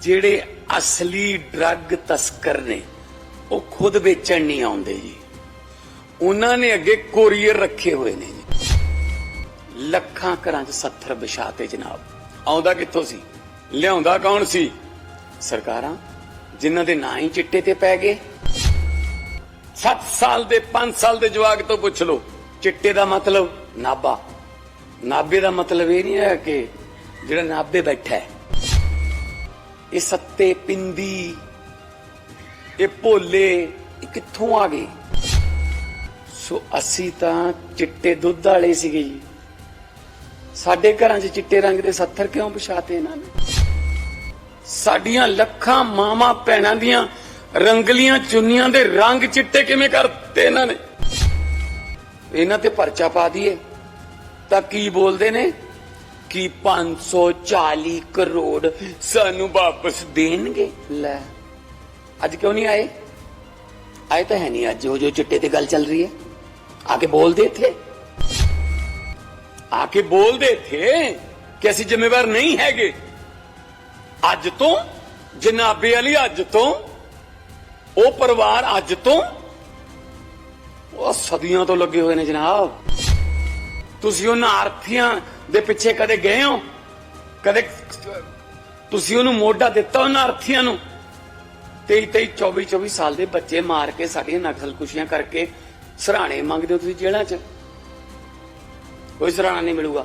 ਜਿਹੜੇ ਅਸਲੀ ਡਰੱਗ ਤਸਕਰ ਨੇ, ਉਹ ਖੁਦ ਵੇਚਣ ਨਹੀਂ ਆਉਂਦੇ ਜੀ। ਉਹਨਾਂ ਨੇ ਅੱਗੇ ਕੋਰੀਅਰ ਰੱਖੇ ਹੋਏ ਨੇ ਜੀ। ਲੱਖਾਂ ਘਰਾਂ 'ਚ 70 ਵਿਛਾਤੇ ਜਨਾਬ। ਆਉਂਦਾ ਕਿੱਥੋਂ ਸੀ? ਲਿਆਉਂਦਾ ਕੌਣ ਸੀ? ਸਰਕਾਰਾਂ, ਜਿਨ੍ਹਾਂ ਦੇ ਨਾਂ ਹੀ ਚਿੱਟੇ ਤੇ ਪੈ ਗਏ। 7 ਸਾਲ ਦੇ 5 ਸਾਲ ਦੇ ਜਵਾਕ ਤੋਂ ਪੁੱਛ ਲਓ। ਚਿੱਟੇ ਦਾ ਮਤਲਬ ਨਾਬਾ ਨਾਬੇ ਦਾ ਮਤਲਬ ਇਹ ਨਹੀਂ ਹੈ ਕਿ ਜਿਹੜਾ ਨਾਬੇ ਬੈਠਾ ਹੈ। ਇਹ ਸੱਤੇ ਪਿੰਦੀ, ਇਹ ਭੋਲੇ, ਇਹ ਕਿੱਥੋਂ ਆ ਗਏ? ਸੋ ਅਸੀਂ ਤਾਂ ਚਿੱਟੇ ਦੁੱਧ ਵਾਲੇ ਸੀਗੇ ਜੀ। ਸਾਡੇ ਘਰਾਂ 'ਚ ਚਿੱਟੇ ਰੰਗ ਦੇ 70 ਕਿਉਂ ਪਛਾਤੇ ਇਹਨਾਂ ਨੇ? ਸਾਡੀਆਂ ਲੱਖਾਂ ਮਾਵਾਂ ਭੈਣਾਂ ਦੀਆਂ ਰੰਗਲੀਆਂ ਚੁੰਨੀਆਂ ਦੇ ਰੰਗ ਚਿੱਟੇ ਕਿਵੇਂ ਕਰਤੇ ਇਹਨਾਂ ਨੇ? ਇਹਨਾਂ ਤੇ ਪਰਚਾ ਪਾ ਦਈਏ। ਤਾਂ ਕੀ ਬੋਲਦੇ ਨੇ? ਕਿ 540 ਕਰੋੜ ਸਾਨੂੰ ਵਾਪਸ ਦੇਣਗੇ? ਲੈ। ਅੱਜ ਕਿਉਂ ਨਹੀਂ ਆਏ? ਆਏ ਤਾਂ ਹੈ ਨਹੀਂ ਅੱਜ। ਜੋ ਜੋ ਚਿੱਟੇ ਤੇ ਗੱਲ ਚੱਲ ਰਹੀ ਹੈ। ਆਕੇ ਬੋਲਦੇ ਥੇ ਆਕੇ ਬੋਲਦੇ ਥੇ ਕਿ ਅਸੀਂ ਜ਼ਿੰਮੇਵਾਰ ਨਹੀਂ ਹੈਗੇ। ਅੱਜ ਤੋਂ ਜਨਾਬੇ ਵਾਲੀ ਅੱਜ ਤੋਂ ਉਹ ਪਰਿਵਾਰ ਅੱਜ ਤੋਂ ਉਹ ਸਦੀਆਂ ਤੋਂ ਲੱਗੇ ਹੋਏ ਨੇ ਜਨਾਬ। ਤੁਸੀਂ ਉਹਨਾਂ ਆਰਥੀਆਂ ਦੇ ਪਿੱਛੇ ਕਦੇ ਗਏ ਹੋ? ਕਦੇ, ਤੁਸੀਂ ਉਹਨੂੰ ਮੋਢਾ ਦਿੱਤਾ ਉਹਨਾਂ ਆਰਥੀਆਂ ਨੂੰ? 23 23 24 24 ਸਾਲ ਦੇ ਬੱਚੇ ਮਾਰ ਕੇ ਸਾਡੀਆਂ ਨਕਸਲ ਕੁਸ਼ੀਆਂ ਕਰਕੇ ਸਰਾਣੇ ਮੰਗਦੇ ਹੋ ਤੁਸੀਂ ਜੇਲ੍ਹਾਂ 'ਚ? ਕੋਈ ਸਰਾਣਾ ਨਹੀਂ ਮਿਲੂਗਾ।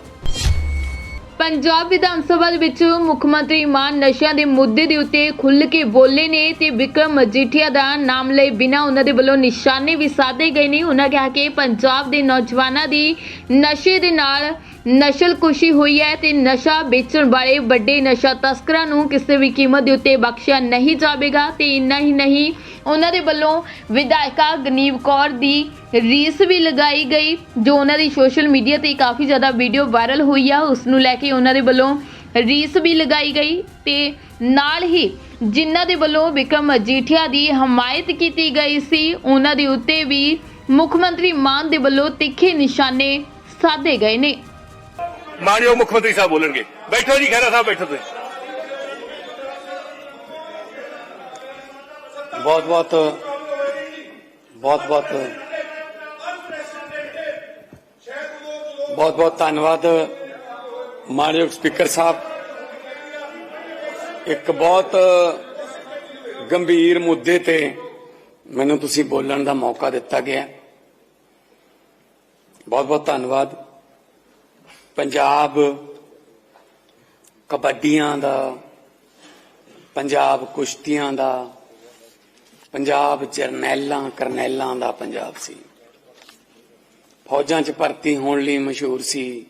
ਪੰਜਾਬ ਵਿਧਾਨ ਸਭਾ ਦੇ ਵਿੱਚ ਮੁੱਖ ਮੰਤਰੀ ਮਾਨ ਨਸ਼ਿਆਂ ਦੇ ਮੁੱਦੇ ਦੇ ਉੱਤੇ ਖੁੱਲ੍ਹ ਕੇ ਬੋਲੇ ਨੇ ਤੇ ਵਿਕਰਮ ਮਜੀਠੀਆ ਦਾ ਨਾਮ ਲਏ ਬਿਨਾਂ ਉਹਨਾਂ ਦੇ ਵੱਲੋਂ ਨਿਸ਼ਾਨੇ ਵੀ ਸਾਧੇ ਗਏ ਨੇ। ਉਹਨਾਂ ਕਿਹਾ ਕਿ ਪੰਜਾਬ ਦੇ ਨੌਜਵਾਨਾਂ ਦੀ ਨਸ਼ੇ ਦੇ ਨਾਲ ਨਸ਼ਲਕੁਸ਼ੀ ਹੋਈ ਹੈ ਤੇ ਨਸ਼ਾ ਵੇਚਣ ਵਾਲੇ ਵੱਡੇ ਨਸ਼ਾ ਤਸਕਰਾਂ ਨੂੰ ਕਿਸੇ ਵੀ ਕੀਮਤ ਦੇ ਉੱਤੇ ਬਖਸ਼ਿਆ ਨਹੀਂ ਜਾਵੇਗਾ ਤੇ ਇੰਨਾ ਹੀ ਨਹੀਂ, ਉਹਨਾਂ ਦੇ ਵੱਲੋਂ ਵਿਧਾਇਕਾ ਗਨੀਵ ਕੌਰ ਦੀ ਰੀਸ ਵੀ ਲਗਾਈ ਗਈ, ਜੋ ਉਹਨਾਂ ਦੀ ਸੋਸ਼ਲ ਮੀਡੀਆ ਤੇ ਕਾਫੀ ਜ਼ਿਆਦਾ ਵੀਡੀਓ ਵਾਇਰਲ ਹੋਈ ਆ, ਉਸ ਨੂੰ ਲੈ ਕੇ ਉਹਨਾਂ ਦੇ ਵੱਲੋਂ ਰੀਸ ਵੀ ਲਗਾਈ ਗਈ ਤੇ ਨਾਲ ਹੀ ਜਿਨ੍ਹਾਂ ਦੇ ਵੱਲੋਂ ਵਿਕਰਮ ਮਜੀਠੀਆ ਦੀ ਹਮਾਇਤ ਕੀਤੀ ਗਈ ਸੀ, ਉਹਨਾਂ ਦੇ ਉੱਤੇ ਵੀ ਮੁੱਖ ਮੰਤਰੀ ਮਾਨ ਦੇ ਵੱਲੋਂ ਤਿੱਖੇ ਨਿਸ਼ਾਨੇ ਸਾਧੇ ਗਏ ਨੇ। ਮਾਨਯੋਗ ਮੁੱਖ ਮੰਤਰੀ ਸਾਹਿਬ ਬੋਲਣਗੇ। ਬੈਠੋ ਜੀ, ਖਹਿਰਾ ਸਾਹਿਬ ਬੈਠੋ ਤੁਸੀਂ। ਬਹੁਤ ਬਹੁਤ ਬਹੁਤ ਬਹੁਤ ਬਹੁਤ ਬਹੁਤ ਧੰਨਵਾਦ ਮਾਨਯੋਗ ਸਪੀਕਰ ਸਾਹਿਬ। ਇੱਕ ਬਹੁਤ ਗੰਭੀਰ ਮੁੱਦੇ ਤੇ ਮੈਨੂੰ ਤੁਸੀਂ ਬੋਲਣ ਦਾ ਮੌਕਾ ਦਿੱਤਾ ਗਿਆ। ਬਹੁਤ ਬਹੁਤ ਧੰਨਵਾਦ। ਪੰਜਾਬ ਕਬੱਡੀਆਂ ਦਾ, ਪੰਜਾਬ ਕੁਸ਼ਤੀਆਂ ਦਾ, ਪੰਜਾਬ ਜਰਨੈਲਾਂ, ਕਰਨੈਲਾਂ ਦਾ ਪੰਜਾਬ ਸੀ। ਫੌਜਾਂ 'ਚ ਭਰਤੀ ਹੋਣ ਲਈ ਮਸ਼ਹੂਰ ਸੀ।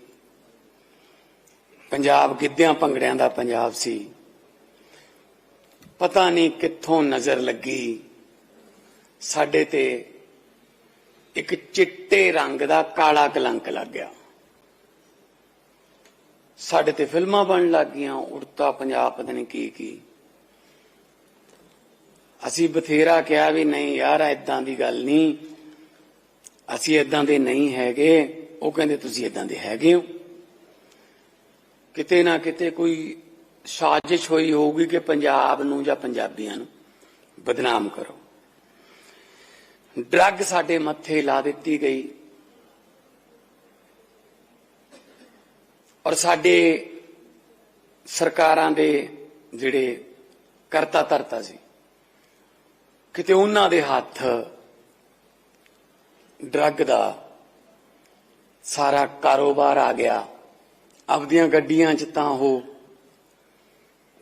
ਪੰਜਾਬ ਗਿੱਧਿਆਂ ਭੰਗੜਿਆਂ ਦਾ ਪੰਜਾਬ ਸੀ। ਪਤਾ ਨਹੀਂ ਕਿੱਥੋਂ ਨਜ਼ਰ ਲੱਗੀ। ਸਾਡੇ ਤੇ ਇੱਕ ਚਿੱਟੇ ਰੰਗ ਦਾ ਕਾਲਾ ਕਲੰਕ ਲੱਗ ਗਿਆ। ਸਾਡੇ ਤੇ ਫਿਲਮਾਂ ਬਣ ਲੱਗ ਗਈਆਂ, ਉੜਤਾ ਪੰਜਾਬ ਪਤਾ ਨਹੀਂ ਕੀ ਕੀ। ਅਸੀਂ ਬਥੇਰਾ ਕਿਹਾ ਵੀ ਨਹੀਂ ਯਾਰ ਐਦਾਂ ਦੀ ਗੱਲ ਨਹੀਂ। ਅਸੀਂ ਐਦਾਂ ਦੇ ਨਹੀਂ ਹੈਗੇ, ਉਹ ਕਹਿੰਦੇ ਤੁਸੀਂ ਐਦਾਂ ਦੇ ਹੈਗੇ ਹੋ। ਕਿਤੇ ਨਾ ਕਿਤੇ ਕੋਈ ਸਾਜ਼ਿਸ਼ ਹੋਈ ਹੋਊਗੀ ਕਿ ਪੰਜਾਬ ਨੂੰ ਜਾਂ ਪੰਜਾਬੀਆਂ ਨੂੰ ਬਦਨਾਮ ਕਰੋ। ਡਰੱਗ ਸਾਡੇ ਮੱਥੇ ਲਾ ਦਿੱਤੀ ਗਈ। ਔਰ ਸਾਡੇ ਸਰਕਾਰਾਂ ਦੇ ਜਿਹੜੇ ਕਰਤਾ ਧਰਤਾ ਸੀ, ਕਿਤੇ ਉਹਨਾਂ ਦੇ ਹੱਥ ਡਰੱਗ ਦਾ ਸਾਰਾ ਕਾਰੋਬਾਰ ਆ ਗਿਆ, ਆਪਦੀਆਂ ਗੱਡੀਆਂ 'ਚ ਤਾਂ ਉਹ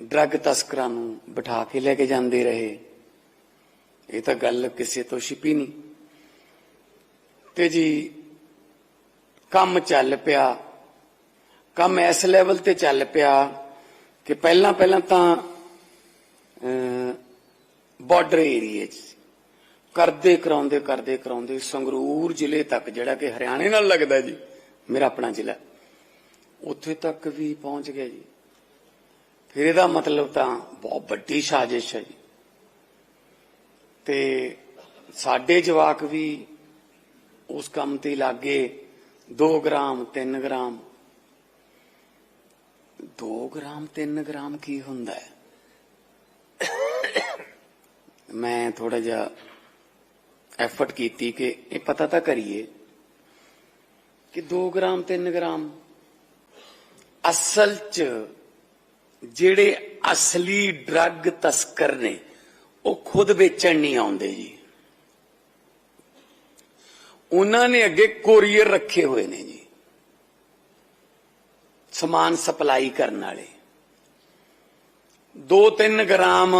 ਡਰੱਗ ਤਸਕਰਾਂ ਨੂੰ ਬਿਠਾ ਕੇ ਲੈ ਕੇ ਜਾਂਦੇ ਰਹੇ। ਇਹ ਤਾਂ ਗੱਲ ਕਿਸੇ ਤੋਂ ਛਿਪੀ ਨਹੀਂ। ਤੇ ਜੀ, ਕੰਮ ਚੱਲ ਪਿਆ। ਕੰਮ ਇਸ ਲੈਵਲ ਤੇ ਚੱਲ ਪਿਆ ਕਿ ਪਹਿਲਾਂ ਪਹਿਲਾਂ ਤਾਂ ਬਾਰਡਰ ਏਰੀਏ 'ਚ ਸੀ। ਕਰਦੇ ਕਰਾਉਂਦੇ ਕਰਦੇ ਕਰਾਉਂਦੇ ਸੰਗਰੂਰ ਜ਼ਿਲ੍ਹੇ ਤੱਕ, ਜਿਹੜਾ ਕਿ ਹਰਿਆਣੇ ਨਾਲ ਲੱਗਦਾ ਜੀ, ਮੇਰਾ ਆਪਣਾ ਜ਼ਿਲ੍ਹਾ। ਉੱਥੇ ਤੱਕ ਵੀ ਪਹੁੰਚ ਗਿਆ ਜੀ। ਫਿਰ ਇਹਦਾ ਮਤਲਬ ਤਾਂ ਬਹੁਤ ਵੱਡੀ ਸਾਜ਼ਿਸ਼ ਹੈ ਜੀ। ਤੇ ਸਾਡੇ ਜਵਾਕ ਵੀ ਉਸ ਕੰਮ ਤੇ ਲੱਗੇ 2 ਗ੍ਰਾਮ 3 ਗ੍ਰਾਮ। 2 ਗ੍ਰਾਮ 3 ਗ੍ਰਾਮ ਕੀ ਹੁੰਦਾ ਹੈ? ਮੈਂ ਥੋੜਾ ਜਿਹਾ ਐਫਰਟ ਕੀਤੀ ਕਿ ਇਹ ਪਤਾ ਤਾਂ ਕਰੀਏ ਕਿ 2 ਗ੍ਰਾਮ 3 ਗ੍ਰਾਮ ਅਸਲ 'ਚ ਜਿਹੜੇ ਅਸਲੀ ਡਰੱਗ ਤਸਕਰ ਨੇ, ਉਹ ਖੁਦ ਵੇਚਣ ਨਹੀਂ ਆਉਂਦੇ ਜੀ। ਉਹਨਾਂ ਨੇ ਅੱਗੇ ਕੋਰੀਅਰ ਰੱਖੇ ਹੋਏ ਨੇ ਜੀ। ਸਮਾਨ ਸਪਲਾਈ ਕਰਨ ਵਾਲੇ। 2-3 ਗ੍ਰਾਮ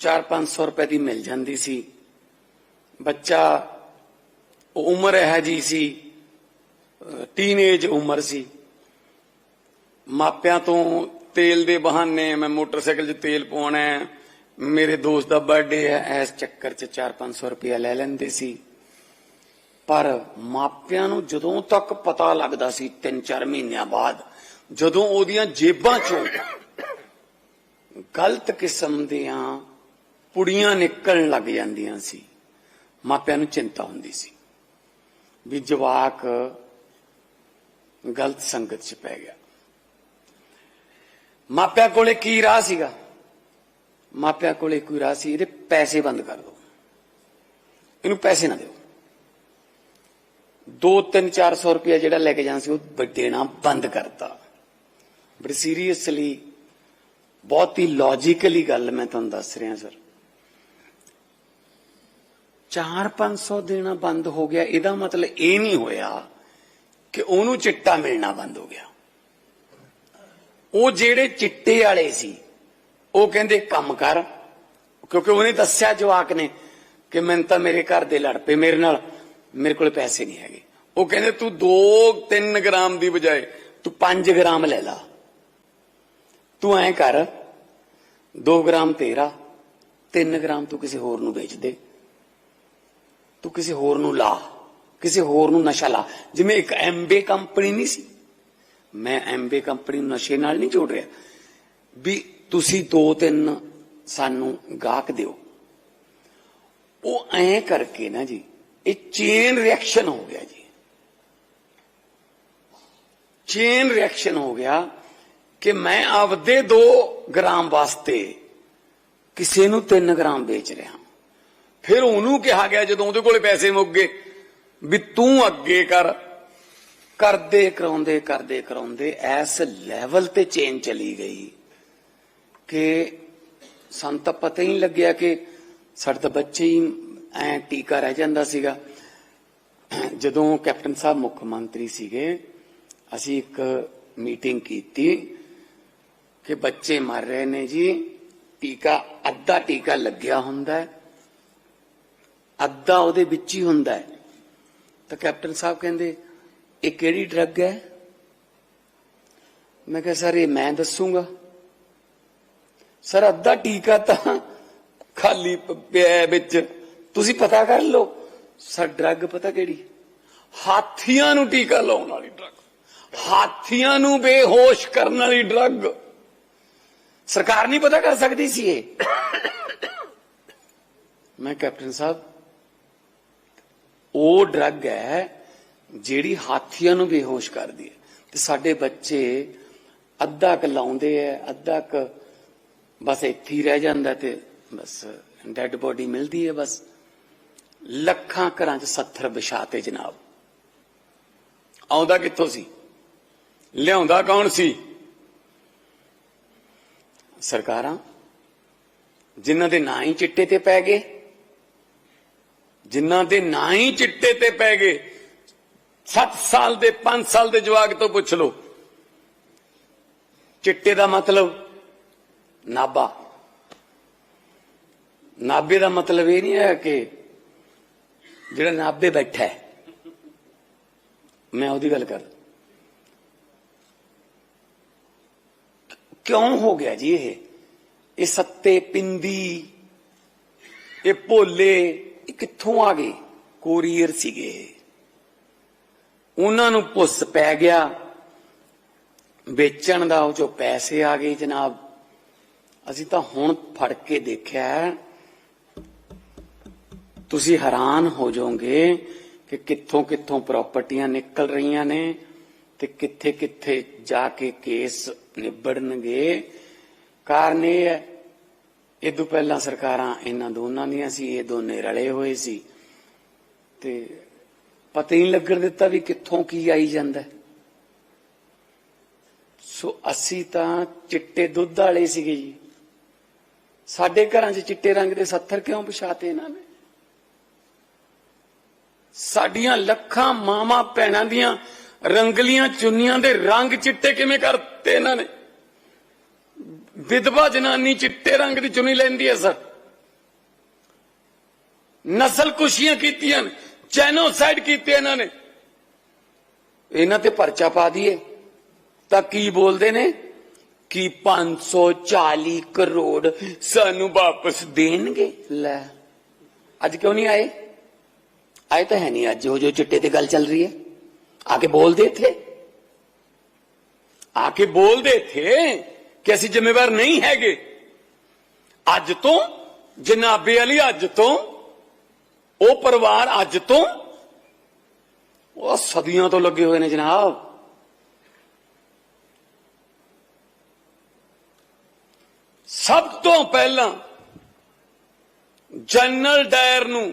4-500 ਰੁਪਏ ਦੀ ਮਿਲ ਜਾਂਦੀ ਸੀ। ਬੱਚਾ ਉਹ ਉਮਰ ਹੈ ਜੀ ਸੀ ਟੀਨੇਜ ਉਮਰ ਸੀ। ਮਾਪਿਆਂ ਤੋਂ ਤੇਲ ਦੇ ਬਹਾਨੇ ਮੈਂ ਮੋਟਰਸਾਈਕਲ 'ਚ ਤੇਲ ਪਵਾਉਣਾ ਮੇਰੇ ਦੋਸਤ ਦਾ ਬਰਥਡੇ ਹੈ, ਇਸ ਚੱਕਰ 'ਚ 4-500 ਰੁਪਇਆ ਲੈ ਲੈਂਦੇ ਸੀ। ਪਰ ਮਾਪਿਆਂ ਨੂੰ ਜਦੋਂ ਤੱਕ ਪਤਾ ਲੱਗਦਾ ਸੀ 3-4 ਮਹੀਨਿਆਂ ਬਾਅਦ, ਜਦੋਂ ਉਹਦੀਆਂ ਜੇਬਾਂ 'ਚੋਂ ਗਲਤ ਕਿਸਮ ਦੀਆਂ ਪੁੜੀਆਂ ਨਿਕਲਣ ਲੱਗ ਜਾਂਦੀਆਂ ਸੀ, ਮਾਪਿਆਂ ਨੂੰ ਚਿੰਤਾ ਹੁੰਦੀ ਸੀ ਵੀ ਜਵਾਕ ਗਲਤ ਸੰਗਤ 'ਚ ਪੈ ਗਿਆ। ਮਾਪਿਆਂ ਕੋਲੇ ਕੀ ਰਾਹ ਸੀਗਾ? ਮਾਪਿਆਂ ਕੋਲੇ ਕੋਈ ਰਾਹ ਸੀ, ਇਹਦੇ ਪੈਸੇ ਬੰਦ ਕਰ ਦਿਓ ਇਹਨੂੰ ਪੈਸੇ ਨਾ ਦਿਓ। 2 3 400 ਰੁਪਇਆ ਜਿਹੜਾ ਲੈ ਕੇ ਜਾਣਾ ਸੀ, ਉਹ ਦੇਣਾ ਬੰਦ ਕਰਤਾ। ਬੜੀ ਸੀਰੀਅਸਲੀ ਬਹੁਤ ਹੀ ਲੌਜੀਕਲੀ ਗੱਲ ਮੈਂ ਤੁਹਾਨੂੰ ਦੱਸ ਰਿਹਾ ਸਰ 4-500 ਦੇਣਾ ਬੰਦ ਹੋ ਗਿਆ, ਇਹਦਾ ਮਤਲਬ ਇਹ ਨਹੀਂ ਹੋਇਆ ਕਿ ਉਹਨੂੰ ਚਿੱਟਾ ਮਿਲਣਾ ਬੰਦ ਹੋ ਗਿਆ। ਉਹ ਜਿਹੜੇ ਚਿੱਟੇ ਵਾਲੇ ਸੀ, ਉਹ ਕਹਿੰਦੇ ਕੰਮ ਕਰ, ਕਿਉਂਕਿ ਉਹਨੇ ਦੱਸਿਆ ਜਵਾਕ ਨੇ ਕਿ ਮੈਨੂੰ ਤਾਂ ਮੇਰੇ ਘਰ ਦੇ ਲੜ ਪਏ, ਮੇਰੇ ਨਾਲ ਮੇਰੇ ਕੋਲ ਪੈਸੇ ਨਹੀਂ ਹੈਗੇ। ਉਹ ਕਹਿੰਦੇ, ਤੂੰ 2-3 ਗ੍ਰਾਮ ਦੀ ਬਜਾਏ ਤੂੰ 5 ਗ੍ਰਾਮ ਲੈ ਲਾ। ਤੂੰ ਐਂ ਕਰ 2 ਗ੍ਰਾਮ ਤੇਰਾ 3 ਗ੍ਰਾਮ ਤੂੰ ਕਿਸੇ ਹੋਰ ਨੂੰ ਵੇਚ ਦੇ। ਤੂੰ ਕਿਸੇ ਹੋਰ ਨੂੰ ਲਾ, ਕਿਸੇ ਹੋਰ ਨੂੰ ਨਸ਼ਾ ਲਾ। ਜਿਵੇਂ ਇੱਕ ਐਮਬੇ ਕੰਪਨੀ ਨਹੀਂ ਸੀ। ਮੈਂ ਐਮਬੇ ਕੰਪਨੀ ਨੂੰ ਨਸ਼ੇ ਨਾਲ ਨਹੀਂ ਜੋੜ ਰਿਹਾ। ਵੀ ਤੁਸੀਂ ਦੋ ਤਿੰਨ ਸਾਨੂੰ ਗਾਹਕ ਦਿਓ। ਉਹ ਐਂ ਕਰਕੇ ਨਾ ਜੀ ਇਹ ਚੇਨ ਰਿਐਕਸ਼ਨ ਹੋ ਗਿਆ ਜੀ। ਚੇਨ ਰਿਐਕਸ਼ਨ ਹੋ ਗਿਆ ਕਿ ਮੈਂ ਆਪਦੇ 2 ਗ੍ਰਾਮ ਵਾਸਤੇ ਕਿਸੇ ਨੂੰ 3 ਗ੍ਰਾਮ ਵੇਚ ਰਿਹਾ। ਫਿਰ ਉਹਨੂੰ ਕਿਹਾ ਗਿਆ, ਜਦੋਂ ਉਹਦੇ ਕੋਲੇ ਪੈਸੇ ਮੁੱਕ ਗਏ, ਵੀ ਤੂੰ ਅੱਗੇ ਕਰ। ਕਰਦੇ ਕਰਾਉਂਦੇ ਕਰਦੇ ਕਰਾਉਂਦੇ ਐਸ ਲੈਵਲ ਤੇ ਚੇਨ ਚਲੀ ਗਈ ਕਿ ਸਾਨੂੰ ਤਾਂ ਪਤਾ ਹੀ ਨਹੀਂ ਲੱਗਿਆ ਕਿ ਸਾਡੇ ਤਾਂ ਬੱਚੇ ਹੀ ਐ ਟੀਕਾ ਰਹਿ ਜਾਂਦਾ ਸੀਗਾ। ਜਦੋਂ ਕੈਪਟਨ ਸਾਹਿਬ ਮੁੱਖ ਮੰਤਰੀ ਸੀਗੇ, ਅਸੀਂ ਇੱਕ ਮੀਟਿੰਗ ਕੀਤੀ ਕਿ ਬੱਚੇ ਮਰ ਰਹੇ ਨੇ ਜੀ, ਟੀਕਾ, ਅੱਧਾ ਟੀਕਾ ਲੱਗਿਆ ਹੁੰਦਾ ਹੈ। ਅੱਧਾ ਉਹਦੇ ਵਿੱਚ ਹੀ ਹੁੰਦਾ ਹੈ। ਤਾਂ ਕੈਪਟਨ ਸਾਹਿਬ ਕਹਿੰਦੇ, ਇਹ ਕਿਹੜੀ ਡਰੱਗ ਹੈ? ਮੈਂ ਕਿਹਾ, ਸਰ, ਇਹ ਮੈਂ ਦੱਸੂਗਾ। ਸਰ, ਅੱਧਾ ਟੀਕਾ ਤਾਂ ਖਾਲੀ ਪਿਆ ਵਿੱਚ। ਤੁਸੀਂ ਪਤਾ ਕਰ ਲਓ, ਸਰ ਡਰੱਗ ਪਤਾ ਕਿਹੜੀ? ਹਾਥੀਆਂ ਨੂੰ ਟੀਕਾ ਲਾਉਣ ਵਾਲੀ ਡਰੱਗ ਹਾਥੀਆਂ ਨੂੰ ਬੇਹੋਸ਼ ਕਰਨ ਵਾਲੀ ਡਰੱਗ ਸਰਕਾਰ ਨਹੀਂ ਪਤਾ ਕਰ ਸਕਦੀ ਸੀ ਇਹ। ਮੈਂ ਕੈਪਟਨ ਸਾਹਿਬ, ਉਹ ਡਰੱਗ ਹੈ ਜਿਹੜੀ ਹਾਥੀਆਂ ਨੂੰ ਬੇਹੋਸ਼ ਕਰਦੀ ਹੈ। ਤੇ ਸਾਡੇ ਬੱਚੇ ਅੱਧਾ ਕ ਲਾਉਂਦੇ ਐ ਅੱਧਾ ਕ ਬਸ ਇੱਥੇ ਹੀ ਰਹਿ ਜਾਂਦਾ ਤੇ ਬਸ ਡੈੱਡ ਬੋਡੀ ਮਿਲਦੀ ਹੈ ਬਸ। ਲੱਖਾਂ ਘਰਾਂ 'ਚ 70 ਵਿਛਾਤੇ ਜਨਾਬ। ਆਉਂਦਾ ਕਿੱਥੋਂ ਸੀ? ਲਿਆਉਂਦਾ ਕੌਣ ਸੀ? ਸਰਕਾਰਾਂ, ਜਿਨ੍ਹਾਂ ਦੇ ਨਾਂ ਹੀ ਚਿੱਟੇ ਤੇ ਪੈ ਗਏ, ਜਿਨ੍ਹਾਂ ਦੇ ਨਾਂ ਹੀ ਚਿੱਟੇ ਤੇ ਪੈ ਗਏ 7 ਸਾਲ ਦੇ 5 ਸਾਲ ਦੇ ਜਵਾਕ ਤੋਂ ਪੁੱਛ ਲਓ। ਚਿੱਟੇ ਦਾ ਮਤਲਬ ਨਾਬਾ। ਨਾਬੇ ਦਾ ਮਤਲਬ ਇਹ ਨਹੀਂ ਹੈ ਕਿ ਜਿਹੜਾ ਨਾਭੇ ਬੈਠਾ ਹੈ। ਮੈਂ ਉਹਦੀ ਗੱਲ ਕਰ ਕਿਉਂ ਹੋ ਗਿਆ ਜੀ ਇਹ? ਇਹ ਸੱਤੇ ਪਿੰਦੀ, ਇਹ ਭੋਲੇ, ਇਹ ਕਿੱਥੋਂ ਆ ਗਏ? ਕੋਰੀਅਰ ਸੀਗੇ। ਉਹਨਾਂ ਨੂੰ ਪੁੱਸ ਪੈ ਗਿਆ। ਵੇਚਣ ਦਾ ਉਹ ਚੋਂ ਪੈਸੇ ਆ ਗਏ ਜਨਾਬ। ਅਸੀਂ ਤਾਂ ਹੁਣ ਫੜ ਕੇ ਦੇਖਿਆ ਹੈ। ਤੁਸੀਂ ਹੈਰਾਨ ਹੋ ਜਾਓਗੇ ਕਿ ਕਿੱਥੋਂ ਕਿੱਥੋਂ ਪ੍ਰਾਪਰਟੀਆਂ ਨਿਕਲ ਰਹੀਆਂ ਨੇ ਤੇ ਕਿੱਥੇ ਕਿੱਥੇ ਜਾ ਕੇ ਕੇਸ ਨਿਬੜਨਗੇ। ਕਾਰਨ ਇਹ ਹੈ, ਇਹ ਤੋਂ ਪਹਿਲਾਂ ਸਰਕਾਰਾਂ ਇਹਨਾਂ ਦੋਨਾਂ ਦੀਆਂ ਸੀ, ਇਹ ਦੋਨੇ ਰਲੇ ਹੋਏ ਸੀ। ਤੇ ਪਤਾ ਹੀ ਲੱਗਣ ਦਿੱਤਾ ਵੀ ਕਿੱਥੋਂ ਕੀ ਆਈ ਜਾਂਦਾ। ਸੋ ਅਸੀਂ ਤਾਂ ਚਿੱਟੇ ਦੁੱਧ ਵਾਲੇ ਸੀਗੇ ਜੀ। ਸਾਡੇ ਘਰਾਂ 'ਚ ਚਿੱਟੇ ਰੰਗ ਦੇ 70 ਕਿਉਂ ਪਛਾਤੇ ਇਹਨਾਂ ਨੇ? ਸਾਡੀਆਂ ਲੱਖਾਂ ਮਾਵਾਂ ਭੈਣਾਂ ਦੀਆਂ ਰੰਗਲੀਆਂ ਚੁੰਨੀਆਂ ਦੇ ਰੰਗ ਚਿੱਟੇ ਕਿਵੇਂ ਕਰਤੇ ਇਹਨਾਂ ਨੇ? ਵਿਧਵਾ ਜਨਾਨੀ ਚਿੱਟੇ ਰੰਗ ਦੀ ਚੁੰਨੀ ਲੈਂਦੀ ਹੈ ਸਰ। ਨਸਲ ਕੁਸ਼ੀਆਂ ਕੀਤੀਆਂ ਨੇ ਜੈਨੋਸਾਈਡ ਕੀਤੇ ਇਹਨਾਂ ਨੇ। ਇਹਨਾਂ ਤੇ ਪਰਚਾ ਪਾ ਦਈਏ। ਤਾਂ ਕੀ ਬੋਲਦੇ ਨੇ? ਕਿ 540 ਕਰੋੜ ਸਾਨੂੰ ਵਾਪਸ ਦੇਣਗੇ। ਲੈ, ਅੱਜ ਕਿਉਂ ਨਹੀਂ ਆਏ? ਆਏ ਤਾਂ ਹੈ ਨਹੀਂ ਅੱਜ ਜੋ ਜੋ ਚਿੱਟੇ ਤੇ ਗੱਲ ਚੱਲ ਰਹੀ ਹੈ ਆ ਕੇ ਬੋਲਦੇ ਥੇ ਆ ਕੇ ਬੋਲਦੇ ਥੇ ਕਿ ਅਸੀਂ ਜ਼ਿੰਮੇਵਾਰ ਨਹੀਂ ਹੈਗੇ ਅੱਜ ਤੋਂ ਜਨਾਬੇ ਵਾਲੀ ਅੱਜ ਤੋਂ ਉਹ ਪਰਿਵਾਰ ਅੱਜ ਤੋਂ ਉਹ ਸਦੀਆਂ ਤੋਂ ਲੱਗੇ ਹੋਏ ਨੇ ਜਨਾਬ ਸਭ ਤੋਂ ਪਹਿਲਾਂ ਜਨਰਲ ਡਾਇਰ ਨੂੰ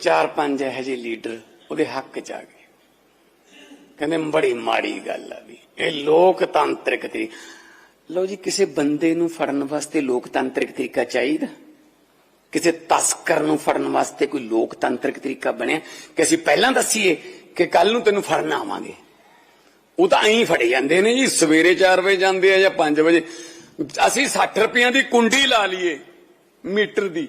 ਚਾਰ ਪੰਜ ਇਹੋ ਜਿਹੇ ਲੀਡਰ ਉਹਦੇ ਹੱਕ ਚ ਆ ਗਏ। ਕਹਿੰਦੇ ਬੜੀ ਮਾੜੀ ਗੱਲ ਆ ਵੀ। ਇਹ ਲੋਕਤੰਤਰਿਕ ਤਰੀਕਾ ਲਓ ਜੀ, ਕਿਸੇ ਬੰਦੇ ਨੂੰ ਫੜਨ ਵਾਸਤੇ ਲੋਕਤੰਤਰਿਕ ਤਰੀਕਾ ਚਾਹੀਦਾ। ਕਿਸੇ ਤਸਕਰ ਨੂੰ ਫੜਨ ਵਾਸਤੇ ਕੋਈ ਲੋਕਤੰਤਰਿਕ ਤਰੀਕਾ ਬਣਿਆ ਕਿ ਅਸੀਂ ਪਹਿਲਾਂ ਦੱਸੀਏ ਕਿ ਕੱਲ ਨੂੰ ਤੈਨੂੰ ਫੜਨ ਆਵਾਂਗੇ। ਉਹ ਤਾਂ ਐਂ ਫੜੇ ਜਾਂਦੇ ਨੇ ਜੀ, ਸਵੇਰੇ 4 ਵਜੇ ਜਾਂਦੇ ਆ ਜਾਂ 5 ਵਜੇ। ਅਸੀਂ 60 ਰੁਪਈਆਂ ਦੀ ਕੁੰਡੀ ਲਾ ਲਈਏ, ਮੀਟਰ ਦੀ।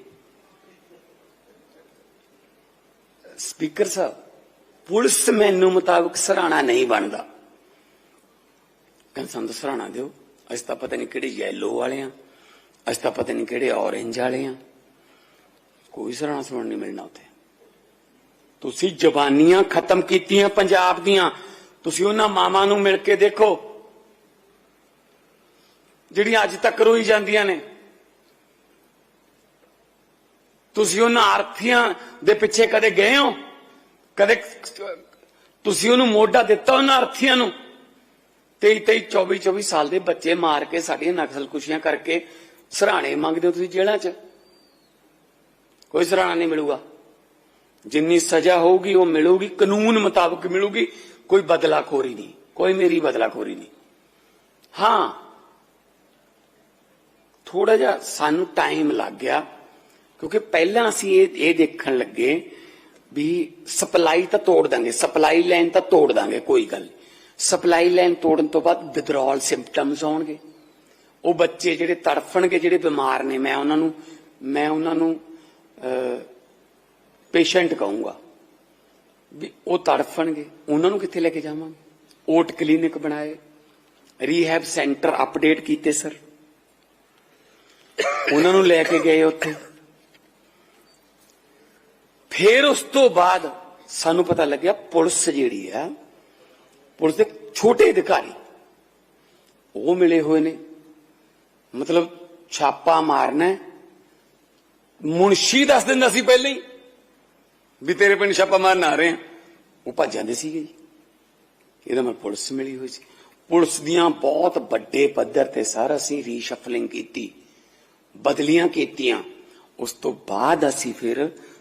ਸਪੀਕਰ ਸਾਹਿਬ, ਪੁਲਿਸ ਮੈਨੂੰ ਮੁਤਾਬਕ ਸਰਾਣਾ ਨਹੀਂ ਬਣਦਾ। ਕਹਿੰਦੇ, ਸਾਨੂੰ ਸਰਾਣਾ ਦਿਓ। ਅਸੀਂ ਤਾਂ ਪਤਾ ਨਹੀਂ ਕਿਹੜੇ ਯੈਲੋ ਵਾਲੇ ਆ। ਅਸੀਂ ਤਾਂ ਪਤਾ ਨਹੀਂ ਕਿਹੜੇ ਔਰੇਂਜ ਵਾਲੇ ਆ। ਕੋਈ ਸਰਾਣਾ ਸੁਣਨ ਨਹੀਂ ਮਿਲਣਾ ਉੱਥੇ। ਤੁਸੀਂ ਜ਼ਬਾਨੀਆਂ ਖਤਮ ਕੀਤੀਆਂ ਪੰਜਾਬ ਦੀਆਂ। ਤੁਸੀਂ ਉਹਨਾਂ ਮਾਵਾਂ ਨੂੰ ਮਿਲ ਕੇ ਦੇਖੋ, ਜਿਹੜੀਆਂ ਅੱਜ ਤੱਕ ਰੋਈ ਜਾਂਦੀਆਂ ਨੇ। ਤੁਸੀਂ ਉਹਨਾਂ ਆਰਥੀਆਂ ਦੇ ਪਿੱਛੇ ਕਦੇ ਗਏ ਹੋ? ਕਦੇ, ਤੁਸੀਂ ਉਹਨੂੰ ਮੋਢਾ ਦਿੱਤਾ ਉਹਨਾਂ ਆਰਥੀਆਂ ਨੂੰ? 23 23 24 24 ਸਾਲ ਦੇ ਬੱਚੇ ਮਾਰ ਕੇ ਸਾਡੀਆਂ ਨਕਸਲਕੁਸ਼ੀਆਂ ਕਰਕੇ ਸਰਾਣੇ ਮੰਗਦੇ ਹੋ ਤੁਸੀਂ ਜੇਲ੍ਹਾਂ 'ਚ? ਕੋਈ ਸਰਾਣਾ ਨਹੀਂ ਮਿਲੂਗਾ। ਜਿੰਨੀ ਸਜ਼ਾ ਹੋਊਗੀ, ਉਹ ਮਿਲੂਗੀ, ਕਾਨੂੰਨ ਮੁਤਾਬਕ ਮਿਲੂਗੀ, ਕੋਈ ਬਦਲਾਖੋਰੀ ਨਹੀਂ, ਕੋਈ ਮੇਰੀ ਬਦਲਾਖੋਰੀ ਨਹੀਂ। ਹਾਂ ਥੋੜਾ ਜਿਹਾ ਸਾਨੂੰ ਟਾਈਮ ਲੱਗ ਗਿਆ। ਕਿਉਂਕਿ ਪਹਿਲਾਂ ਅਸੀਂ ਇਹ ਇਹ ਦੇਖਣ ਲੱਗੇ ਵੀ ਸਪਲਾਈ ਤਾਂ ਤੋੜ ਦਾਂਗੇ, ਸਪਲਾਈ ਲਾਈਨ ਤਾਂ ਤੋੜ ਦਾਂਗੇ, ਕੋਈ ਗੱਲ ਸਪਲਾਈ ਲਾਈਨ ਤੋੜਨ ਤੋਂ ਬਾਅਦ ਵਿਦਰੋਲ ਸਿੰਪਟਮਸ ਆਉਣਗੇ। ਉਹ ਬੱਚੇ ਜਿਹੜੇ ਤੜਫਣਗੇ, ਜਿਹੜੇ ਬਿਮਾਰ ਨੇ, ਮੈਂ ਉਹਨਾਂ ਨੂੰ, ਮੈਂ ਉਹਨਾਂ ਨੂੰ ਪੇਸ਼ੈਂਟ ਕਹੂੰਗਾ ਵੀ ਉਹ ਤੜਫਣਗੇ, ਉਹਨਾਂ ਨੂੰ ਕਿੱਥੇ ਲੈ ਕੇ ਜਾਵਾਂਗੇ? ਓਟ ਕਲੀਨਿਕ ਬਣਾਏ ਰੀਹੈਬ ਸੈਂਟਰ ਅਪਡੇਟ ਕੀਤੇ ਸਰ ਉਹਨਾਂ ਨੂੰ ਲੈ ਕੇ ਗਏ ਉੱਥੇ। ਫਿਰ ਉਸ ਤੋਂ ਬਾਅਦ ਸਾਨੂੰ ਪਤਾ ਲੱਗਿਆ ਪੁਲਿਸ ਜਿਹੜੀ ਆ, ਪੁਲਿਸ ਦੇ ਛੋਟੇ ਅਧਿਕਾਰੀ, ਉਹ ਮਿਲੇ ਹੋਏ ਨੇ। ਮਤਲਬ ਛਾਪਾ ਮਾਰਨਾ ਮੁਨਸ਼ੀ ਦੱਸ ਦਿੰਦਾ ਸੀ ਪਹਿਲਾਂ ਹੀ ਵੀ ਤੇਰੇ ਪਿੰਡ ਛਾਪਾ ਮਾਰਨ ਆ ਰਹੇ ਆ। ਉਹ ਭੱਜ ਜਾਂਦੇ ਸੀਗੇ ਜੀ। ਇਹਦਾ ਮੈਂ ਪੁਲਿਸ ਮਿਲੀ ਹੋਈ ਸੀ। ਪੁਲਿਸ ਦੀਆਂ ਬਹੁਤ ਵੱਡੇ ਪੱਧਰ ਤੇ ਸਾਰਾ ਅਸੀਂ ਰੀਸ਼ਫਲਿੰਗ ਕੀਤੀ, ਬਦਲੀਆਂ ਕੀਤੀਆਂ। ਉਸ ਤੋਂ ਬਾਅਦ ਅਸੀਂ ਫਿਰ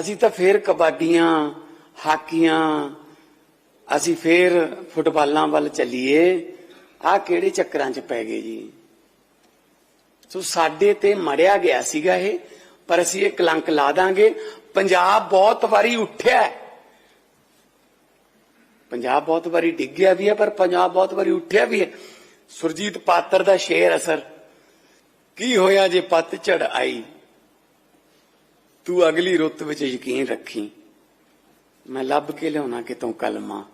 ਅਸੀਂ ਤਾਂ ਫੇਰ ਕਬੱਡੀਆਂ, ਹਾਕੀਆਂ, ਅਸੀਂ ਫੇਰ ਫੁੱਟਬਾਲਾਂ ਵੱਲ ਚੱਲੀਏ। ਆਹ ਕਿਹੜੇ ਚੱਕਰਾਂ 'ਚ ਪੈ ਗਏ ਜੀ? ਸੋ ਸਾਡੇ ਤੇ ਮੜਿਆ ਗਿਆ ਸੀਗਾ ਇਹ, ਪਰ ਅਸੀਂ ਇਹ ਕਲੰਕ ਲਾ ਦਾਂਗੇ। ਪੰਜਾਬ ਬਹੁਤ ਵਾਰੀ ਉੱਠਿਆ। ਪੰਜਾਬ ਬਹੁਤ ਵਾਰੀ ਡਿੱਗਿਆ ਵੀ ਹੈ, ਪਰ ਪੰਜਾਬ ਬਹੁਤ ਵਾਰੀ ਉੱਠਿਆ ਵੀ ਹੈ। ਸੁਰਜੀਤ ਪਾਤਰ ਦਾ ਸ਼ੇਰ ਅਸਰ। ਕੀ ਹੋਇਆ ਜੇ ਪੱਤਝੜ ਆਈ? ਤੂੰ ਅਗਲੀ ਰੁੱਤ ਵਿੱਚ ਯਕੀਨ ਰੱਖੀ। ਮੈਂ ਲੱਭ ਕੇ ਲਿਆਉਣਾ ਕਿਤੋਂ ਕਲਮਾ।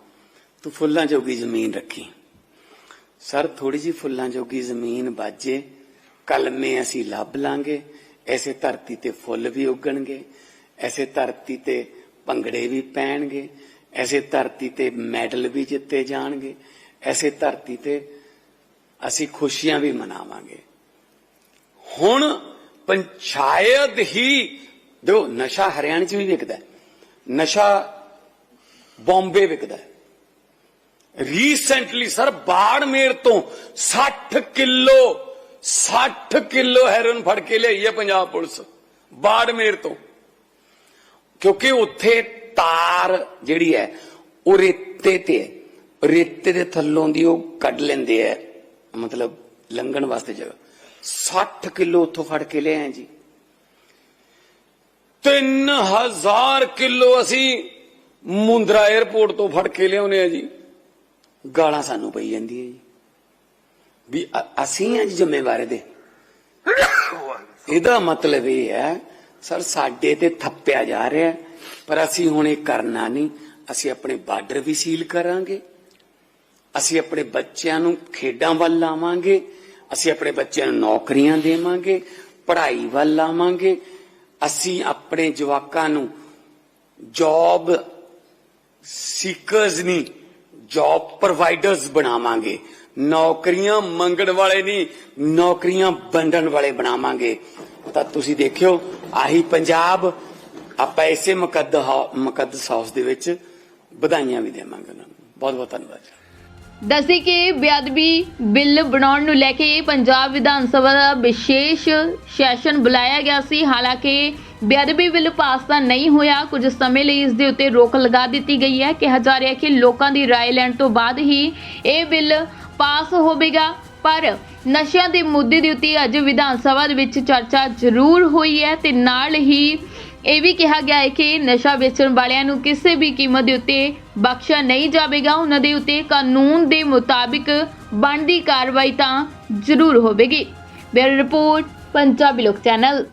ਤੂੰ ਫੁੱਲਾਂ ਜੋਗੀ ਜ਼ਮੀਨ ਰੱਖੀ। ਸਰ ਥੋੜੀ ਜੀ ਫੁੱਲਾਂ ਜੋਗੀ ਜ਼ਮੀਨ ਬਾਜੇ। ਕਲਮੇ ਅਸੀਂ ਲੱਭ ਲਾਂਗੇ। ਐਸੇ ਧਰਤੀ ਤੇ ਫੁੱਲ ਵੀ ਉੱਗਣਗੇ। ਐਸੇ ਧਰਤੀ ਤੇ ਭੰਗੜੇ ਵੀ ਪੈਣਗੇ। ਐਸੇ ਧਰਤੀ ਤੇ ਮੈਡਲ ਵੀ ਜਿੱਤੇ ਜਾਣਗੇ। ਐਸੇ ਧਰਤੀ ਤੇ ਅਸੀਂ ਖੁਸ਼ੀਆਂ ਵੀ ਮਨਾਵਾਂਗੇ। ਹੁਣ ਪੰਚਾਇਤ ਹੀ ਦੇਖੋ, ਨਸ਼ਾ ਹਰਿਆਣੇ 'ਚ ਵੀ ਵਿਕਦਾ ਨਸ਼ਾ ਬੰਬੇ ਵਿਕਦਾ ਰੀਸੈਂਟਲੀ ਸਰ, ਬਾੜਮੇਰ ਤੋਂ 60 ਕਿਲੋ 60 ਕਿਲੋ ਹੈਰੋਇਨ ਫੜ ਕੇ ਲਿਆਈ ਹੈ ਪੰਜਾਬ ਪੁਲਿਸ, ਬਾੜਮੇਰ ਤੋਂ। ਕਿਉਂਕਿ ਉੱਥੇ ਤਾਰ ਜਿਹੜੀ ਹੈ, ਉਹ ਰੇਤੇ ਤੇ ਹੈ। ਰੇਤੇ ਦੇ ਥੱਲੋਂ ਦੀ ਉਹ ਕੱਢ ਲੈਂਦੇ ਆ ਮਤਲਬ ਲੰਘਣ ਵਾਸਤੇ ਜਗ੍ਹਾ। 60 ਕਿਲੋ ਉੱਥੋਂ ਫੜ ਕੇ ਲਿਆਏ ਜੀ। 3000 ਕਿਲੋ ਅਸੀਂ ਮੁੰਦਰਾ 에ਅਰਪੋਰਟ ਤੋਂ ਫੜ ਕੇ ਲਿਆਉਨੇ ਆ ਜੀ। ਗਾਲਾਂ ਸਾਨੂੰ ਪਈ ਜਾਂਦੀ ਹੈ ਜੀ। ਵੀ ਅ- ਅਸੀਂ ਅੱਜ ਜ਼ਿੰਮੇਵਾਰ ਦੇ ਇਹਦਾ ਮਤਲਬ ਇਹ ਹੈ, ਸਰ ਸਾਡੇ ਤੇ ਥੱਪਿਆ ਜਾ ਰਿਹਾ ਪਰ ਅਸੀਂ ਹੁਣ ਇਹ ਕਰਨਾ ਨਹੀਂ। ਅਸੀਂ ਆਪਣੇ ਬਾਰਡਰ ਵੀ ਸੀਲ ਕਰਾਂਗੇ। ਅਸੀਂ ਆਪਣੇ ਬੱਚਿਆਂ ਨੂੰ ਖੇਡਾਂ ਵੱਲ ਲਾਵਾਂਗੇ। ਅਸੀਂ ਆਪਣੇ ਬੱਚਿਆਂ ਨੂੰ ਨੌਕਰੀਆਂ ਦੇਵਾਂਗੇ, ਪੜ੍ਹਾਈ ਵੱਲ ਲਾਵਾਂਗੇ। ਅਸੀਂ ਆਪਣੇ ਜਵਾਕਾਂ ਨੂੰ ਜੌਬ ਸੀਕਰਸ ਨਹੀਂ ਜੌਬ ਪ੍ਰੋਵਾਈਡਰਸ ਬਣਾਵਾਂਗੇ। ਨੌਕਰੀਆਂ ਮੰਗਣ ਵਾਲੇ ਨਹੀਂ, ਨੌਕਰੀਆਂ ਵੰਡਣ ਵਾਲੇ ਬਣਾਵਾਂਗੇ। ਤਾਂ ਤੁਸੀਂ ਦੇਖਿਓ, ਆਹੀ ਪੰਜਾਬ ਆਪਾਂ ਇਸੇ ਮੁਕੱਦ ਮੁਕੱਦਸ ਹਾਊਸ ਦੇ ਵਿੱਚ ਵਧਾਈਆਂ ਵੀ ਦੇਵਾਂਗੇ ਉਹਨਾਂ ਨੂੰ। ਬਹੁਤ ਬਹੁਤ ਧੰਨਵਾਦ। ਦੱਸੀ ਕਿ ਬੇਅਦਬੀ ਬਿੱਲ ਬਣਾਉਣ ਨੂੰ ਲੈ ਕੇ ਪੰਜਾਬ ਵਿਧਾਨ ਸਭਾ ਦਾ ਵਿਸ਼ੇਸ਼ ਸੈਸ਼ਨ ਬੁਲਾਇਆ ਗਿਆ ਸੀ ਹਾਲਾਂਕਿ ਬੇਅਦਬੀ ਬਿੱਲ ਪਾਸ ਤਾਂ ਨਹੀਂ ਹੋਇਆ ਕੁਝ ਸਮੇਂ ਲਈ ਇਸ ਦੇ ਉੱਤੇ ਰੋਕ ਲਗਾ ਦਿੱਤੀ ਗਈ ਹੈ ਕਿਹਾ ਜਾ ਰਿਹਾ ਹੈ ਕਿ ਲੋਕਾਂ ਦੀ رائے ਲੈਣ ਤੋਂ ਬਾਅਦ ਹੀ ਇਹ ਬਿੱਲ ਪਾਸ ਹੋਵੇਗਾ ਪਰ ਨਸ਼ਿਆਂ ਦੇ ਮੁੱਦੇ ਦੇ ਉੱਤੇ ਅੱਜ ਵਿਧਾਨ ਸਭਾ ਦੇ ਵਿੱਚ ਚਰਚਾ ਜ਼ਰੂਰ ਹੋਈ ਹੈ ਤੇ ਨਾਲ ਹੀ ਇਹ ਵੀ ਕਿਹਾ ਗਿਆ ਹੈ ਕਿ ਨਸ਼ਾ ਵੇਚਣ ਵਾਲਿਆਂ ਨੂੰ ਕਿਸੇ ਵੀ ਕੀਮਤ ਦੇ ਉੱਤੇ ਬਖਸ਼ਿਆ ਨਹੀਂ ਜਾਵੇਗਾ। ਉਹਨਾਂ ਦੇ ਉੱਤੇ ਕਾਨੂੰਨ ਦੇ ਮੁਤਾਬਿਕ ਬਣਦੀ ਕਾਰਵਾਈ ਤਾਂ ਜ਼ਰੂਰ ਹੋਵੇਗੀ। ਬੇਰ ਰਿਪੋਰਟ, ਪੰਜਾਬੀ ਲੋਕ ਚੈਨਲ।